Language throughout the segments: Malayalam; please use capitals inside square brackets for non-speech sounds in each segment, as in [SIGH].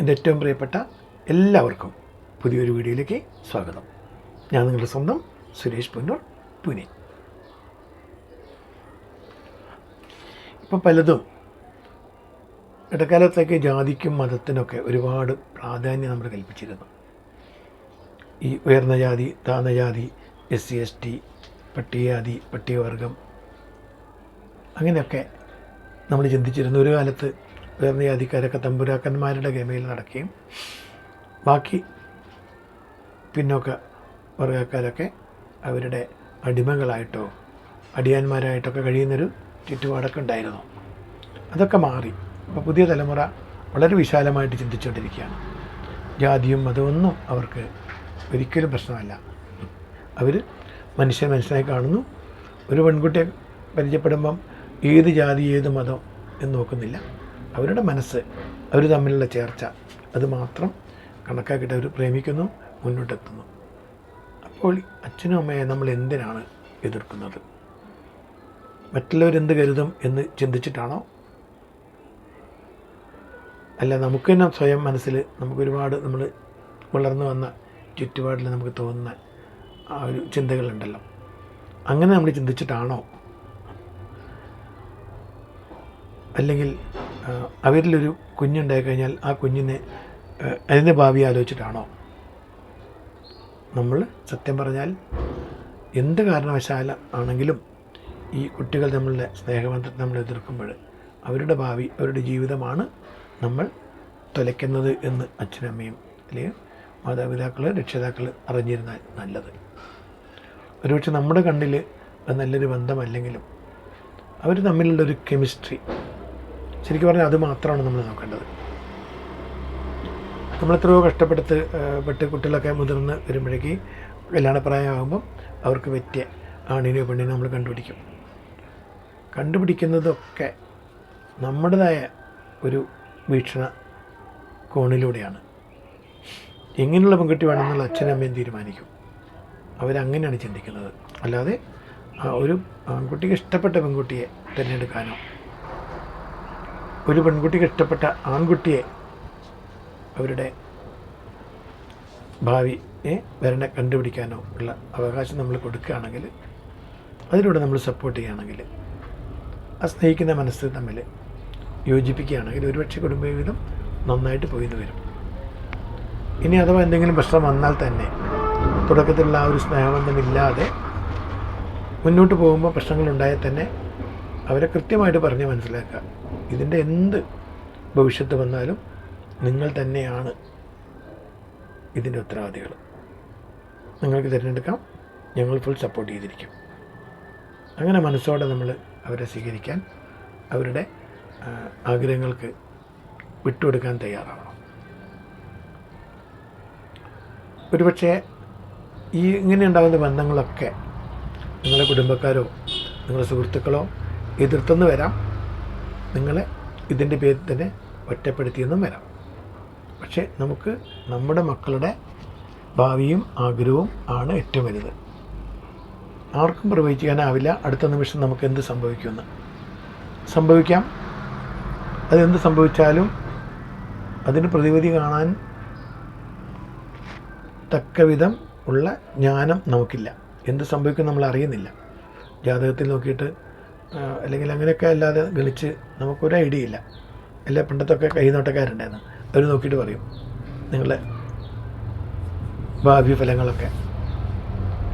എന്റെ ഏറ്റവും പ്രിയപ്പെട്ട എല്ലാവർക്കും പുതിയൊരു വീഡിയോയിലേക്ക് സ്വാഗതം. ഞാൻ നിങ്ങളുടെ സ്വന്തം സുരേഷ് പുന്നൂർ പുനെ. ഇപ്പോൾ പലതും ഇടക്കാലത്തൊക്കെ ജാതിക്കും മതത്തിനൊക്കെ ഒരുപാട് പ്രാധാന്യം നമ്മൾ കൽപ്പിച്ചിരുന്നു. ഈ ഉയർന്ന ജാതി താഴ്ന്ന ജാതി എസ് സി എസ് ടി പട്ടികജാതി പട്ടികവർഗം അങ്ങനെയൊക്കെ നമ്മൾ ചിന്തിച്ചിരുന്നു ഒരു കാലത്ത് ഉയർന്ന ജാതിക്കാരൊക്കെ തമ്പുരാക്കന്മാരുടെ ഗമയിൽ നടക്കുകയും ബാക്കി പിന്നോക്ക വർഗക്കാരൊക്കെ അവരുടെ അടിമകളായിട്ടോ അടിയാന്മാരായിട്ടൊക്കെ കഴിയുന്നൊരു ചുറ്റുപാടൊക്കെ ഉണ്ടായിരുന്നു. അതൊക്കെ മാറി. അപ്പോൾ പുതിയ തലമുറ വളരെ വിശാലമായിട്ട് ചിന്തിച്ചുകൊണ്ടിരിക്കുകയാണ്. ജാതിയും മതമൊന്നും അവർക്ക് ഒരിക്കലും പ്രശ്നമല്ല. അവർ മനുഷ്യ മനുഷ്യനായി കാണുന്നു. ഒരു പെൺകുട്ടിയെ പരിചയപ്പെടുമ്പം ഏത് ജാതി ഏത് മതം എന്ന് നോക്കുന്നില്ല. അവരുടെ മനസ്സ് അവർ തമ്മിലുള്ള ചേർച്ച അത് മാത്രം കണക്കാക്കിയിട്ട് അവർ പ്രേമിക്കുന്നു മുന്നോട്ടെത്തുന്നു. അപ്പോൾ അച്ഛനും അമ്മയെ നമ്മൾ എന്തിനാണ് എതിർക്കുന്നത്? മറ്റുള്ളവരെന്ത് കരുതും എന്ന് ചിന്തിച്ചിട്ടാണോ? അല്ല നമുക്ക് തന്നെ സ്വയം മനസ്സിൽ നമുക്കൊരുപാട് നമ്മൾ വളർന്നു വന്ന ചുറ്റുപാടിൽ നമുക്ക് തോന്നുന്ന ആ ഒരു ചിന്തകളുണ്ടല്ലോ. അങ്ങനെ നമ്മൾ ചിന്തിച്ചിട്ടാണോ? അല്ലെങ്കിൽ അവരിലൊരു കുഞ്ഞുണ്ടായി കഴിഞ്ഞാൽ ആ കുഞ്ഞിനെ അതിന്റെ ഭാവി ആലോചിച്ചിട്ടാണോ? നമ്മൾ സത്യം പറഞ്ഞാൽ എന്ത് കാരണവശാല ആണെങ്കിലും ഈ കുട്ടികൾ നമ്മളുടെ സ്നേഹബന്ധത്തെ നമ്മൾ എതിർക്കുമ്പോൾ അവരുടെ ഭാവി അവരുടെ ജീവിതമാണ് നമ്മൾ തുലയ്ക്കുന്നത് എന്ന് അച്ഛനമ്മയും അല്ലെങ്കിൽ മാതാപിതാക്കൾ രക്ഷിതാക്കൾ അറിഞ്ഞിരുന്നാൽ നല്ലത്. ഒരുപക്ഷെ നമ്മുടെ കണ്ണിൽ നല്ലൊരു ബന്ധമല്ലെങ്കിലും അവർ തമ്മിലുള്ളൊരു കെമിസ്ട്രി ശരിക്കും പറഞ്ഞാൽ അത് മാത്രമാണ് നമ്മൾ നോക്കേണ്ടത്. നമ്മളെത്രയോ കഷ്ടപ്പെടുത്ത് പെട്ട് കുട്ടികളൊക്കെ മുതിർന്ന് വരുമ്പോഴേക്ക് കല്യാണപ്രായമാകുമ്പം അവർക്ക് പറ്റിയ ആണിനെയോ പെണ്ണിനെയോ നമ്മൾ കണ്ടുപിടിക്കും. കണ്ടുപിടിക്കുന്നതൊക്കെ നമ്മുടേതായ ഒരു വീക്ഷണ കോണിലൂടെയാണ്. എങ്ങനെയുള്ള പെൺകുട്ടി വേണമെന്നുള്ള അച്ഛനും അമ്മയും തീരുമാനിക്കും. അവരങ്ങനെയാണ് ചിന്തിക്കുന്നത്. അല്ലാതെ ഒരു ആൺകുട്ടിക്ക് ഇഷ്ടപ്പെട്ട പെൺകുട്ടിയെ തിരഞ്ഞെടുക്കാനോ ഒരു പെൺകുട്ടിക്ക് ഇഷ്ടപ്പെട്ട ആൺകുട്ടിയെ അവരുടെ ഭാവിയെ വരനെ കണ്ടുപിടിക്കാനോ ഉള്ള അവകാശം നമ്മൾ കൊടുക്കുകയാണെങ്കിൽ അതിലൂടെ നമ്മൾ സപ്പോർട്ട് ചെയ്യുകയാണെങ്കിൽ ആ സ്നേഹിക്കുന്ന മനസ്സ് തമ്മിൽ യോജിപ്പിക്കുകയാണെങ്കിൽ ഒരുപക്ഷെ കുടുംബജീവിതം നന്നായിട്ട് പോയിന്ന് വരും. ഇനി അഥവാ എന്തെങ്കിലും പ്രശ്നം വന്നാൽ തന്നെ തുടക്കത്തിലുള്ള ആ ഒരു സ്നേഹബന്ധമില്ലാതെ മുന്നോട്ട് പോകുമ്പോൾ പ്രശ്നങ്ങളുണ്ടായാൽ തന്നെ അവരെ കൃത്യമായിട്ട് പറഞ്ഞ് മനസ്സിലാക്കുക. ഇതിന്റെ എന്ത് ഭവിഷ്യത്ത് വന്നാലും നിങ്ങൾ തന്നെയാണ് ഇതിന്റെ ഉത്തരവാദികൾ. നിങ്ങൾക്ക് തിരഞ്ഞെടുക്കാം. ഞങ്ങൾ ഫുൾ സപ്പോർട്ട് ചെയ്തിരിക്കും. അങ്ങനെ മനസ്സോടെ നമ്മൾ അവരെ സ്വീകരിക്കാൻ അവരുടെ ആഗ്രഹങ്ങൾക്ക് വിട്ടുകൊടുക്കാൻ തയ്യാറാവണം. ഒരുപക്ഷെ ഈ ഇങ്ങനെ ഉണ്ടാകുന്ന ബന്ധങ്ങളൊക്കെ നിങ്ങളുടെ കുടുംബക്കാരോ നിങ്ങളുടെ സുഹൃത്തുക്കളോ എതിർത്തെന്ന് വരാം. നിങ്ങളെ ഇതിന്റെ പേരിൽ തന്നെ ഒറ്റപ്പെടുത്തിയെന്നും വരാം. പക്ഷേ നമുക്ക് നമ്മുടെ മക്കളുടെ ഭാവിയും ആഗ്രഹവും ആണ് ഏറ്റവും വലുത്. ആർക്കും പ്രവചിക്കാനാവില്ല. അടുത്ത നിമിഷം നമുക്ക് എന്ത് സംഭവിക്കുമെന്ന്. സംഭവിക്കാം. അതെന്ത് സംഭവിച്ചാലും അതിന് പ്രതിവിധി കാണാൻ തക്ക വിധം ഉള്ള ജ്ഞാനം നമുക്കില്ല. എന്ത് സംഭവിക്കും നമ്മൾ അറിയുന്നില്ല. ജാതകത്തിൽ നോക്കിയിട്ട് അല്ലെങ്കിൽ അങ്ങനെയൊക്കെ അല്ലാതെ ഗളിച്ച് നമുക്കൊരു ഐഡിയ ഇല്ല. എല്ലാ പണ്ടത്തൊക്കെ കൈനോട്ടക്കാരുണ്ടായിരുന്നു. അവർ നോക്കിയിട്ട് പറയും. നിങ്ങളുടെ ഭാവി ഫലങ്ങളൊക്കെ.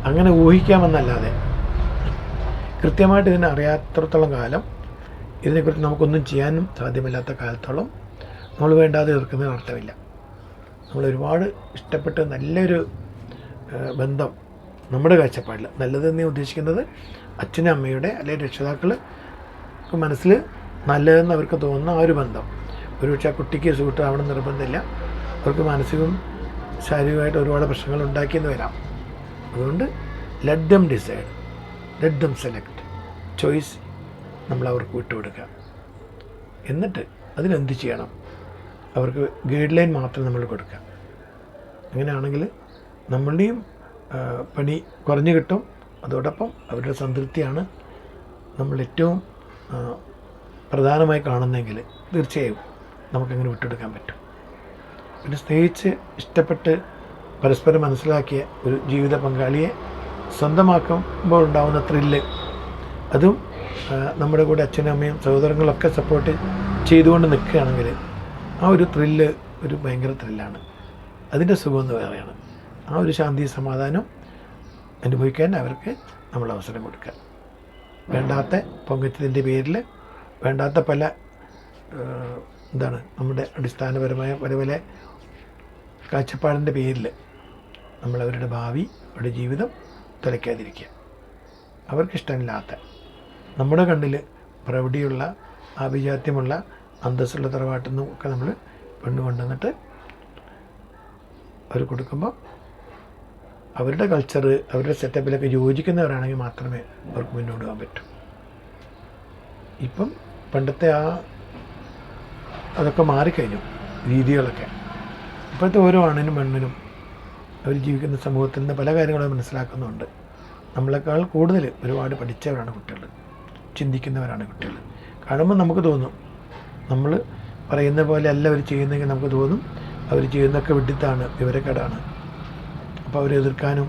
അങ്ങനെ ഊഹിക്കാമെന്നല്ലാതെ കൃത്യമായിട്ട് ഇതിനെ അറിയാത്തടത്തോളം കാലം ഇതിനെക്കുറിച്ച് നമുക്കൊന്നും ചെയ്യാനും സാധ്യമല്ലാത്ത കാലത്തോളം നമ്മൾ വേണ്ടാതെ എതിർക്കുന്നതിന് അർത്ഥമില്ല. നമ്മൾ ഒരുപാട് ഇഷ്ടപ്പെട്ട് നല്ലൊരു ബന്ധം നമ്മുടെ കാഴ്ചപ്പാടിൽ നല്ലതെന്ന് ഉദ്ദേശിക്കുന്നത് അച്ഛനും അമ്മയുടെ അല്ലെങ്കിൽ രക്ഷിതാക്കൾ മനസ്സിൽ നല്ലതെന്ന് അവർക്ക് തോന്നുന്ന ആ ഒരു ബന്ധം. ഒരുപക്ഷെ ആ കുട്ടിക്ക് സുഹൃത്താവണം നിർബന്ധമില്ല. അവർക്ക് മാനസികവും ശാരീരികമായിട്ട് ഒരുപാട് പ്രശ്നങ്ങൾ ഉണ്ടാക്കിയെന്ന് വരാം. അതുകൊണ്ട് let them decide let them select choice നമ്മൾ അവർക്ക് വിട്ടുകൊടുക്കുക. എന്നിട്ട് അതിനെന്ത് ചെയ്യണം? അവർക്ക് ഗൈഡ് ലൈൻ മാത്രം നമ്മൾ കൊടുക്കുക. അങ്ങനെയാണെങ്കിൽ നമ്മളുടെയും പണി കുറഞ്ഞു കിട്ടും. അതോടൊപ്പം അവരുടെ സംതൃപ്തിയാണ് നമ്മൾ ഏറ്റവും പ്രധാനമായി കാണുന്നതെങ്കിൽ തീർച്ചയായും നമുക്കങ്ങനെ വിട്ടെടുക്കാൻ പറ്റും. പിന്നെ സ്നേഹിച്ച് ഇഷ്ടപ്പെട്ട് പരസ്പരം മനസ്സിലാക്കിയ ഒരു ജീവിത പങ്കാളിയെ സ്വന്തമാക്കുമ്പോൾ ഉണ്ടാകുന്ന ത്രില്ല് അതും നമ്മുടെ കൂടെ അച്ഛനും അമ്മയും സഹോദരങ്ങളൊക്കെ സപ്പോർട്ട് ചെയ്തുകൊണ്ട് നിൽക്കുകയാണെങ്കിൽ ആ ഒരു ത്രില്ല് ഒരു ഭയങ്കര ത്രില്ലാണ് അതിന്റെ സുഖം എന്ന് വേറെയാണ് ആ ഒരു ശാന്തി സമാധാനം അനുഭവിക്കാൻ അവർക്ക് നമ്മൾ അവസരം കൊടുക്കുക. വേണ്ടാത്ത പൊങ്കത്തിന്റെ പേരിൽ വേണ്ടാത്ത പല എന്താണ് നമ്മുടെ അടിസ്ഥാനപരമായ പല പല കാഴ്ചപ്പാടിന്റെ പേരിൽ നമ്മൾ അവരുടെ ഭാവി അവരുടെ ജീവിതം തുലയ്ക്കാതിരിക്കുക. അവർക്കിഷ്ടമില്ലാത്ത നമ്മുടെ കണ്ണിൽ പ്രൗഢിയുള്ള ആഭിജാത്യമുള്ള അന്തസ്സുള്ള തറവാട്ടിൽ നിന്നും ഒക്കെ നമ്മൾ പെണ്ണ് കൊണ്ടുവന്നിട്ട് അവർ കൊടുക്കുമ്പോൾ അവരുടെ കൾച്ചർ അവരുടെ സെറ്റപ്പിലൊക്കെ യോജിക്കുന്നവരാണെങ്കിൽ മാത്രമേ അവർക്ക് മുന്നോട്ട് പോകാൻ പറ്റൂ. ഇപ്പം പണ്ടത്തെ ആ അതൊക്കെ മാറിക്കഴിഞ്ഞു രീതികളൊക്കെ. ഇപ്പോഴത്തെ ഓരോ ആണിനും പെണ്ണിനും അവർ ജീവിക്കുന്ന സമൂഹത്തിൽ നിന്ന് പല കാര്യങ്ങളും മനസ്സിലാക്കുന്നുണ്ട്. നമ്മളെക്കാൾ കൂടുതൽ ഒരുപാട് പഠിച്ചവരാണ് കുട്ടികൾ ചിന്തിക്കുന്നവരാണ് കുട്ടികൾ. കാണുമ്പോൾ നമുക്ക് തോന്നും നമ്മൾ പറയുന്ന പോലെ അല്ല അവർ ചെയ്യുന്നെങ്കിൽ നമുക്ക് തോന്നും അവർ ചെയ്യുന്നൊക്കെ വിഡിത്താണ് വിവരക്കേടാണ്. അപ്പോൾ അവരെ എതിർക്കാനും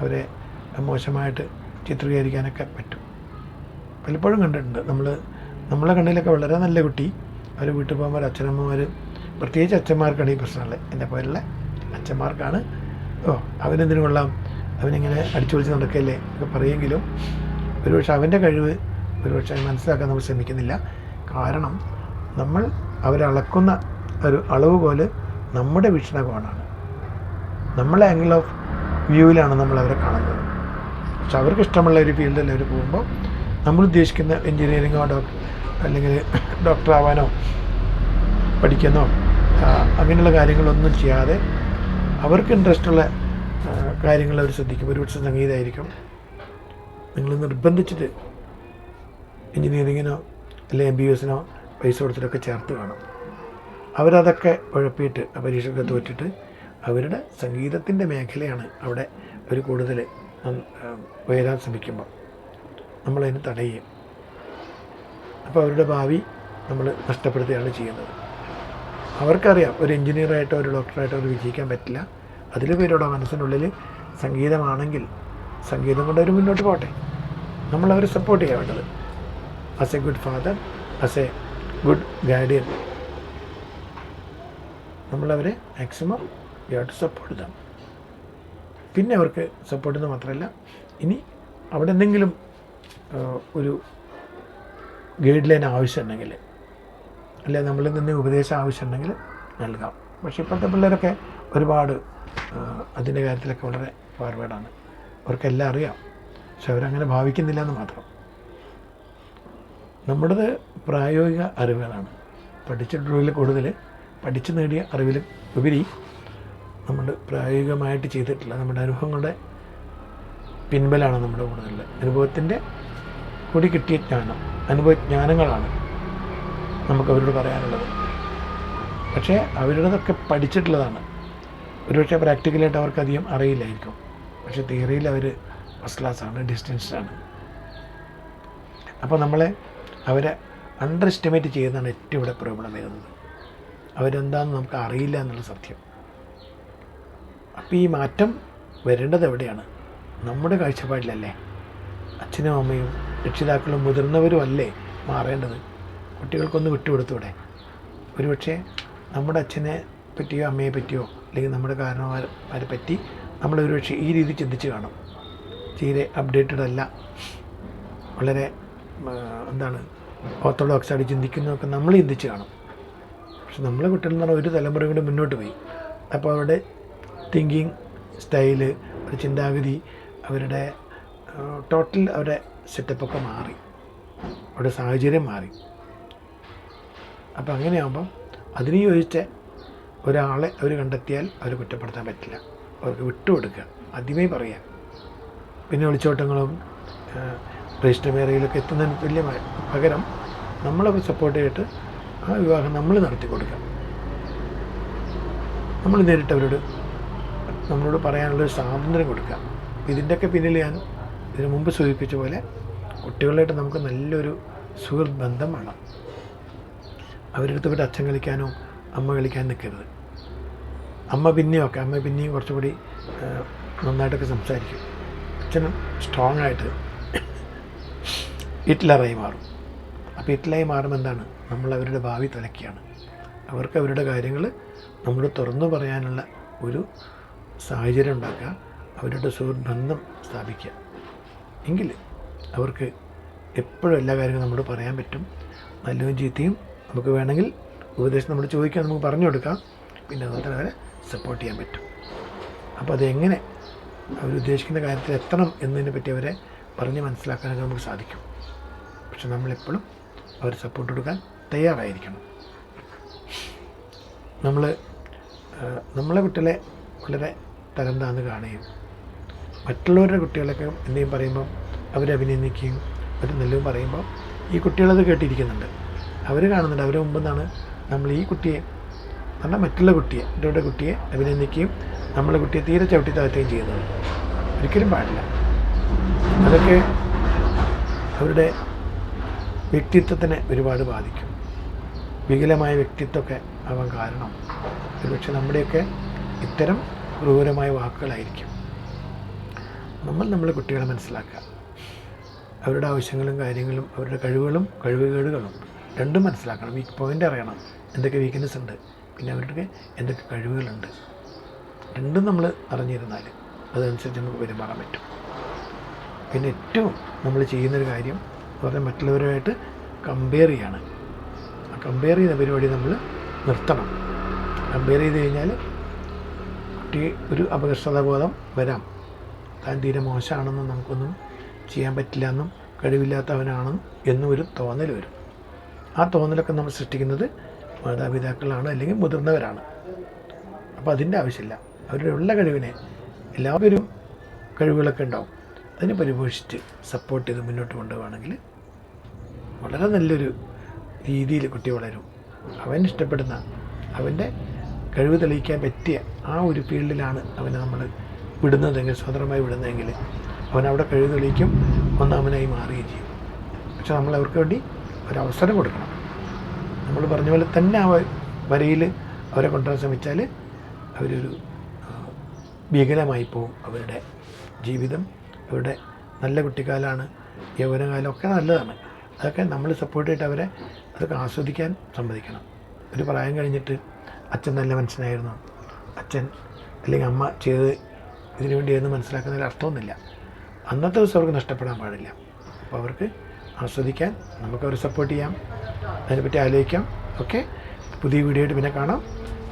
അവരെ മോശമായിട്ട് ചിത്രീകരിക്കാനൊക്കെ പറ്റും. പലപ്പോഴും കണ്ടിട്ടുണ്ട്. നമ്മൾ നമ്മളെ കണ്ണിലൊക്കെ വളരെ നല്ല കുട്ടി അവർ വീട്ടിൽ പോകുമ്പോൾ അച്ഛനമ്മമാർ പ്രത്യേകിച്ച് അച്ഛന്മാർക്കാണ് ഈ പ്രശ്നമുള്ളത് എന്റെ പേരിലെ അച്ഛന്മാർക്കാണ് ഓ അവനെന്തിനു കൊള്ളാം? അവനിങ്ങനെ അടിച്ചു പൊളിച്ച് നടക്കല്ലേ? ഒക്കെ പറയുമെങ്കിലും ഒരുപക്ഷെ അവന്റെ കഴിവ് ഒരുപക്ഷെ മനസ്സിലാക്കാൻ നമ്മൾ ശ്രമിക്കുന്നില്ല. കാരണം നമ്മൾ അവരളക്കുന്ന ഒരു അളവ് പോലെ നമ്മുടെ വീക്ഷണകോണാണ്. നമ്മളെ ആംഗിൾ ഓഫ് വ്യൂവിലാണ് നമ്മൾ അവരെ കാണുന്നത്. പക്ഷെ അവർക്ക് ഇഷ്ടമുള്ള ഒരു ഫീൽഡിൽ അവർ പോകുമ്പോൾ നമ്മൾ ഉദ്ദേശിക്കുന്ന എൻജിനീയറിങ്ങോ ഡോക്ടർ അല്ലെങ്കിൽ [COUGHS] ഡോക്ടർ ആവാനോ പഠിക്കുന്നോ അങ്ങനെയുള്ള കാര്യങ്ങളൊന്നും ചെയ്യാതെ അവർക്ക് ഇൻട്രസ്റ്റ് ഉള്ള ആ, കാര്യങ്ങൾ അവർ ശ്രദ്ധിക്കും. ഒരുപക്ഷെ സംഗീതമായിരിക്കും നിങ്ങൾ നിർബന്ധിച്ചിട്ട് എൻജിനീയറിങ്ങിനോ അല്ലെങ്കിൽ എം ബി എസിനോ പൈസ കൊടുത്തിട്ടൊക്കെ ചേർത്ത് കാണും അവരതൊക്കെ ഉഴപ്പിയിട്ട് പരീക്ഷയൊക്കെ തോറ്റിട്ട് അവരുടെ സംഗീതത്തിന്റെ മേഖലയാണ് അവിടെ ഒരു കൂടുതൽ ഉയരാൻ ശ്രമിക്കുമ്പോൾ നമ്മളതിന് തടയുകയും അപ്പോൾ അവരുടെ ഭാവി നമ്മൾ നഷ്ടപ്പെടുത്തുകയാണ് ചെയ്യുന്നത്. അവർക്കറിയാം ഒരു എഞ്ചിനീയറായിട്ടോ ഒരു ഡോക്ടറായിട്ടോ അവർ വിജയിക്കാൻ പറ്റില്ല. അതിൽ പേരോടെ മനസ്സിനുള്ളിൽ സംഗീതമാണെങ്കിൽ സംഗീതം കൊണ്ട് അവർ മുന്നോട്ട് പോട്ടെ നമ്മളവരെ സപ്പോർട്ട് ചെയ്യാൻ വേണ്ടത്. As a good father as a good guardian നമ്മളവരെ maximum you have to support them പിന്നെ അവർക്ക് സപ്പോർട്ട് ചെയ്യുന്നത് മാത്രമല്ല ഇനി അവിടെ എന്തെങ്കിലും ഒരു ഗൈഡ് ലൈൻ ആവശ്യമുണ്ടെങ്കിൽ അല്ലെ നമ്മളിൽ നിന്ന് ഉപദേശം ആവശ്യമുണ്ടെങ്കിൽ നൽകാം. പക്ഷേ ഇപ്പോഴത്തെ പിള്ളേരൊക്കെ ഒരുപാട് അതിന്റെ കാര്യത്തിലൊക്കെ വളരെ ഫോർവേഡാണ് അവർക്കെല്ലാം അറിയാം. പക്ഷെ അവരങ്ങനെ ഭാവിക്കുന്നില്ല എന്ന് മാത്രം. നമ്മുടേത് പ്രായോഗിക അറിവുകളാണ്. പഠിച്ചിട്ടുള്ളതിൽ കൂടുതൽ പഠിച്ചു നേടിയ അറിവിലും ഉപരി നമ്മൾ പ്രായോഗികമായിട്ട് ചെയ്തിട്ടില്ല. നമ്മുടെ അനുഭവങ്ങളുടെ പിൻബലാണ് നമ്മുടെ കൂടുതൽ. അനുഭവത്തിന്റെ കൂടി കിട്ടിയ ജ്ഞാനം അനുഭവജ്ഞാനങ്ങളാണ് നമുക്ക് അവരോട് പറയാനുള്ളത്. പക്ഷേ അവരുടേതൊക്കെ പഠിച്ചിട്ടുള്ളതാണ്. ഒരുപക്ഷെ പ്രാക്ടിക്കലായിട്ട് അവർക്ക് അധികം അറിയില്ലായിരിക്കും. പക്ഷേ തിയറിയിൽ അവർ ഫസ്റ്റ് ക്ലാസ്സാണ് ഡിസ്റ്റൻസ്ഡാണ് അപ്പോൾ നമ്മളെ അവരെ അണ്ടർ എസ്റ്റിമേറ്റ് ചെയ്യുന്നതാണ് ഏറ്റവും ഇവിടെ പ്രോബ്ലം വരുന്നത് അവരെന്താണെന്ന് നമുക്ക് അറിയില്ല എന്നുള്ള സത്യം. അപ്പോൾ ഈ മാറ്റം വരേണ്ടത് എവിടെയാണ്? നമ്മുടെ കാഴ്ചപ്പാടിലല്ലേ? അച്ഛനും അമ്മയും രക്ഷിതാക്കളും മുതിർന്നവരും അല്ലേ മാറേണ്ടത്? കുട്ടികൾക്കൊന്ന് വിട്ടുകൊടുത്തൂടെ? ഒരുപക്ഷെ നമ്മുടെ അച്ഛനെ പറ്റിയോ അമ്മയെ പറ്റിയോ അല്ലെങ്കിൽ നമ്മുടെ കാരണവന്മാരെ പറ്റി നമ്മൾ ഒരുപക്ഷെ ഈ രീതി ചിന്തിച്ച് കാണും. തീരെ അപ്ഡേറ്റഡ് അല്ല. വളരെ എന്താണ് ഓർത്തഡോക്സ് ആയിട്ട് ചിന്തിക്കുന്നതൊക്കെ നമ്മൾ ചിന്തിച്ച് കാണും. പക്ഷെ നമ്മളെ കുട്ടികൾ എന്ന് പറഞ്ഞാൽ ഒരു തലമുറ കൂടി മുന്നോട്ട് പോയി. അപ്പോൾ അവരുടെ തിങ്കിങ് സ്റ്റൈൽ ഒരു ചിന്താഗതി അവരുടെ ടോട്ടൽ അവരുടെ സെറ്റപ്പൊക്കെ മാറി. അവരുടെ സാഹചര്യം മാറി. അപ്പം അങ്ങനെയാകുമ്പം അതിന് യോജിച്ച ഒരാളെ അവർ കണ്ടെത്തിയാൽ അവർ കുറ്റപ്പെടുത്താൻ പറ്റില്ല. അവർക്ക് വിട്ടുകൊടുക്കുക. ആദ്യമേ പറയാം. പിന്നെ ഒളിച്ചോട്ടങ്ങളും രജിസ്റ്റർ എത്തുന്നതിന് വലിയ പകരം നമ്മളൊക്കെ സപ്പോർട്ട് ചെയ്തിട്ട് ആ വിവാഹം നമ്മൾ നടത്തി കൊടുക്കാം നമ്മൾ നേരിട്ട് അവരോട് നമ്മളോട് പറയാനുള്ളൊരു സ്വാതന്ത്ര്യം കൊടുക്കുക. ഇതിന്റെയൊക്കെ പിന്നിൽ ഞാൻ ഇതിനു മുമ്പ് സൂചിപ്പിച്ച പോലെ കുട്ടികളായിട്ട് നമുക്ക് നല്ലൊരു സുഹൃത്ത് ബന്ധം വേണം. അവരുടെ അടുത്ത് പോയിട്ട് അച്ഛൻ കളിക്കാനോ അമ്മ കളിക്കാൻ നിൽക്കരുത്. അമ്മ പിന്നെയും ഒക്കെ അമ്മ പിന്നെയും കുറച്ചുകൂടി കൂടി നന്നായിട്ടൊക്കെ സംസാരിക്കും. അച്ഛനും സ്ട്രോങ് ആയിട്ട് ഹിറ്റ്ലറായി മാറും. അപ്പോൾ ഹിറ്റ്ലറായി മാറുമ്പോൾ എന്താണ്? നമ്മൾ അവരുടെ ഭാവി തലക്കിയാണ് അവർക്ക് അവരുടെ കാര്യങ്ങൾ നമ്മൾ തുറന്നു പറയാനുള്ള ഒരു സാഹചര്യം ഉണ്ടാക്കുക അവരുടെ സുഹൃത്ത് ബന്ധം സ്ഥാപിക്കുക. എങ്കിൽ അവർക്ക് എപ്പോഴും എല്ലാ കാര്യങ്ങളും നമ്മോട് പറയാൻ പറ്റും. നല്ലതും ചീത്തയും നമുക്ക് വേണമെങ്കിൽ ഉപദേശം നമ്മൾ ചോദിക്കാൻ നമുക്ക് പറഞ്ഞു കൊടുക്കാം. പിന്നെ അതുപോലെ അവരെ സപ്പോർട്ട് ചെയ്യാൻ പറ്റും. അപ്പോൾ അതെങ്ങനെ അവരുദ്ദേശിക്കുന്ന കാര്യത്തിൽ എത്തണം എന്നതിനെ പറ്റി അവരെ പറഞ്ഞ് മനസ്സിലാക്കാനൊക്കെ നമുക്ക് സാധിക്കും. പക്ഷെ നമ്മളെപ്പോഴും അവർ സപ്പോർട്ട് കൊടുക്കാൻ തയ്യാറായിരിക്കണം. നമ്മൾ നമ്മളെ കുട്ടികളെ വളരെ തരം താന്ന് കാണുകയും മറ്റുള്ളവരുടെ കുട്ടികളൊക്കെ എന്തെങ്കിലും പറയുമ്പോൾ അവരെ അഭിനന്ദിക്കുകയും നല്ലതും പറയുമ്പോൾ ഈ കുട്ടികളത് കേട്ടിരിക്കുന്നുണ്ട്. അവർ കാണുന്നുണ്ട്. അവരെ മുമ്പ് നിന്നാണ് നമ്മൾ ഈ കുട്ടിയെ പറഞ്ഞാൽ മറ്റുള്ള കുട്ടിയെ അവരുടെ കുട്ടിയെ അഭിനന്ദിക്കുകയും നമ്മളെ കുട്ടിയെ തീരെ ചവിട്ടി താഴ്ത്തുകയും ചെയ്യുന്നത്. ഒരിക്കലും പാടില്ല. അതൊക്കെ അവരുടെ വ്യക്തിത്വത്തിനെ ഒരുപാട് ബാധിക്കും. വികലമായ വ്യക്തിത്വമൊക്കെ ആവാൻ കാരണം. ഒരുപക്ഷെ നമ്മുടെയൊക്കെ ഇത്തരം ക്രൂരമായ വാക്കുകളായിരിക്കും. നമ്മൾ നമ്മളെ കുട്ടികളെ മനസ്സിലാക്കുക. അവരുടെ ആവശ്യങ്ങളും കാര്യങ്ങളും അവരുടെ കഴിവുകളും കഴിവുകേടുകളും രണ്ടും മനസ്സിലാക്കണം. വീക്ക് പോയിന്റ് അറിയണം. എന്തൊക്കെ വീക്ക്നെസ് ഉണ്ട്? പിന്നെ അവരുടെ എന്തൊക്കെ കഴിവുകളുണ്ട്? രണ്ടും നമ്മൾ അറിഞ്ഞിരുന്നാൽ അതനുസരിച്ച് നമുക്ക് പെരുമാറാൻ പറ്റും. പിന്നെ ഏറ്റവും നമ്മൾ ചെയ്യുന്നൊരു കാര്യം എന്ന് പറഞ്ഞാൽ മറ്റുള്ളവരുമായിട്ട് കമ്പയർ ചെയ്യാണ്. ആ കമ്പയർ ചെയ്യുന്ന പരിപാടി നമ്മൾ നിർത്തണം. കമ്പയർ ചെയ്ത് കഴിഞ്ഞാൽ കുട്ടി ഒരു അപകർഷതാബോധം വരാം. താൻ തീരെ മോശമാണെന്നും നമുക്കൊന്നും ചെയ്യാൻ പറ്റില്ല എന്നും കഴിവില്ലാത്തവനാണെന്നും എന്നും ഒരു തോന്നൽ വരും. ആ തോന്നലൊക്കെ നമ്മൾ സൃഷ്ടിക്കുന്നത് മാതാപിതാക്കളാണ് അല്ലെങ്കിൽ മുതിർന്നവരാണ്. അപ്പോൾ അതിന്റെ ആവശ്യമില്ല. അവരുടെ ഉള്ള കഴിവിനെ എല്ലാവരും കഴിവുകളൊക്കെ ഉണ്ടാവും. അതിനെ പരിപോഷിച്ച് സപ്പോർട്ട് ചെയ്ത് മുന്നോട്ട് കൊണ്ടുപോവുകയാണെങ്കിൽ വളരെ നല്ലൊരു രീതിയിൽ കുട്ടി വളരും. അവൻ ഇഷ്ടപ്പെടുന്ന അവന്റെ കഴിവ് തെളിയിക്കാൻ പറ്റിയ ആ ഒരു ഫീൽഡിലാണ് അവനെ നമ്മൾ വിടുന്നതെങ്കിൽ സ്വതന്ത്രമായി വിടുന്നതെങ്കിൽ അവൻ അവിടെ കഴിവ് തെളിയിക്കും ഒന്നാമനായി മാറുകയും ചെയ്യും. പക്ഷെ നമ്മൾ അവർക്ക് വേണ്ടി ഒരവസരം കൊടുക്കണം. നമ്മൾ പറഞ്ഞ പോലെ തന്നെ ആ വരയിൽ അവരെ കൊണ്ടുവരാൻ ശ്രമിച്ചാൽ അവരൊരു ഭീകരമായി പോവും അവരുടെ ജീവിതം അവരുടെ നല്ല കുട്ടിക്കാലമാണ് യൗവനകാലം ഒക്കെ നല്ലതാണ്. അതൊക്കെ നമ്മൾ സപ്പോർട്ട് ചെയ്തിട്ട് അവരെ അതൊക്കെ ആസ്വദിക്കാൻ സമ്മതിക്കണം. ഒരു പ്രായം കഴിഞ്ഞിട്ട് അച്ഛൻ നല്ല മനുഷ്യനായിരുന്നു. അച്ഛൻ അല്ലെങ്കിൽ അമ്മ ചെയ്ത് ഇതിനു വേണ്ടിയെന്ന് മനസ്സിലാക്കുന്നതിൽ അർത്ഥമൊന്നുമില്ല. അന്നത്തെ ദിവസം അവർക്ക് നഷ്ടപ്പെടാൻ പാടില്ല. അപ്പോൾ അവർക്ക് ആസ്വദിക്കാൻ നമുക്ക് അവരെ സപ്പോർട്ട് ചെയ്യാം. അതിനെപ്പറ്റി ആലോചിക്കാം. ഓക്കെ പുതിയ വീഡിയോ ആയിട്ട് പിന്നെ കാണാം.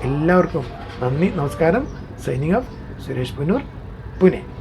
എല്ലാവർക്കും നന്ദി നമസ്കാരം. Signing off Suresh Punoor Pune